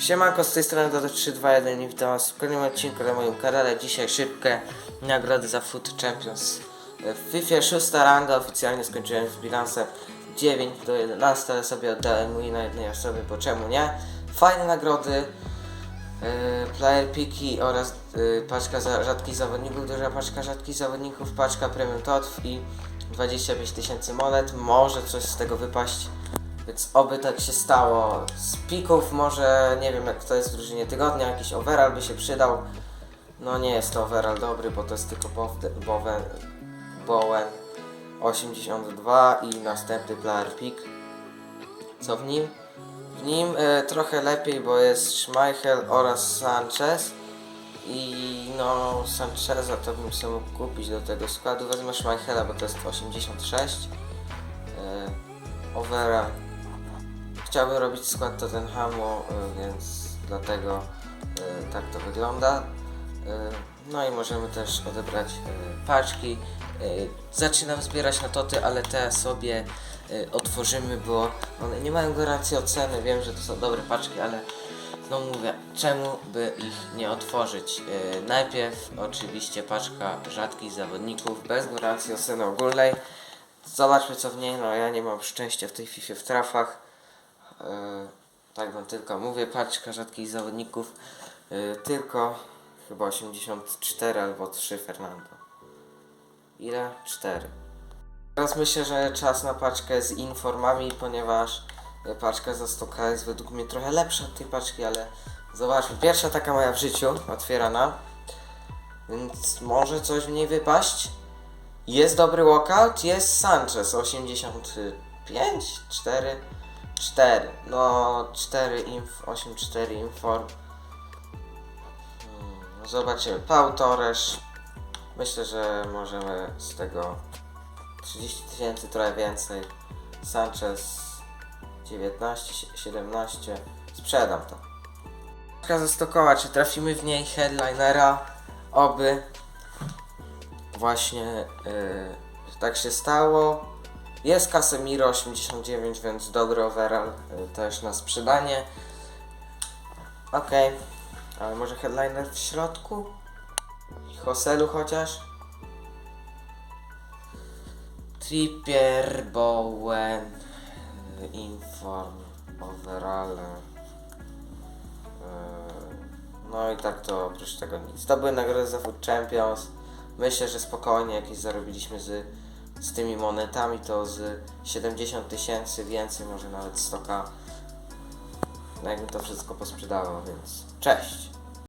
Siemanko, z tej strony Dodo 321 i witam was w kolejnym odcinku na moim kanale. Dzisiaj szybkie nagrody za Foot Champions. W FIFA 6 ranga oficjalnie skończyłem z bilansem 9 do 11, ale sobie oddałem mój na jednej osobie, bo czemu nie? Fajne nagrody, yy, player piki oraz yy, paczka za rzadkich zawodników, duża paczka rzadkich zawodników, paczka premium totw i 25 tysięcy monet. Może coś z tego wypaść. Więc oby tak się stało. Z pików może, nie wiem jak to jest w drużynie tygodnia, jakiś overall by się przydał. No nie jest to overall dobry, bo to jest tylko Bow- Bowen, Bowen 82 i następny player pick. Co w nim? W nim e, trochę lepiej, bo jest Schmeichel oraz Sanchez. I no Sancheza to bym sobie mógł kupić do tego składu. Wezmę Schmeichela, bo to jest 86. E, overall Chciałbym robić skład Tottenhamu, y, więc dlatego y, tak to wygląda. Y, No i możemy też odebrać paczki. Zaczynam zbierać na toty, ale te sobie otworzymy, bo one nie mają gwarancji oceny. Wiem, że to są dobre paczki, ale no mówię, czemu by ich nie otworzyć? Najpierw oczywiście paczka rzadkich zawodników bez gwarancji oceny ogólnej. Zobaczmy co w niej, no ja nie mam szczęścia w tej FIFA w trafach. E, tak wam tylko mówię, paczka rzadkich zawodników, e, tylko chyba 84 albo 3 Fernando. Ile? 4. Teraz myślę, że czas na paczkę z informami, ponieważ e, paczka za 100k jest według mnie trochę lepsza od tej paczki, ale zobaczmy. Pierwsza taka moja w życiu, otwierana, więc może coś w niej wypaść. Jest dobry walkout, jest Sanchez 85, 4. 4. No 4 inf, 8, 4 inform. Hmm, no zobaczymy. Pau Torres. Myślę, że możemy z tego 30 tysięcy, trochę więcej. Sanchez 19, sie- 17. Sprzedam to. Paczka zastokowa, czy trafimy w niej headlinera? Oby. Właśnie yy, tak się stało. Jest Casemiro 89, więc dobry overall y, też na sprzedanie. Okej, ale może headliner w środku? Hoselu chociaż? Trippier, Bowen, y, Inform, overall. y, No i tak to oprócz tego nic. To były nagrody za Food Champions. Myślę, że spokojnie jakieś zarobiliśmy z z tymi monetami to z 70 tysięcy więcej, może nawet 100k. No jakbym to wszystko posprzedawał, więc cześć!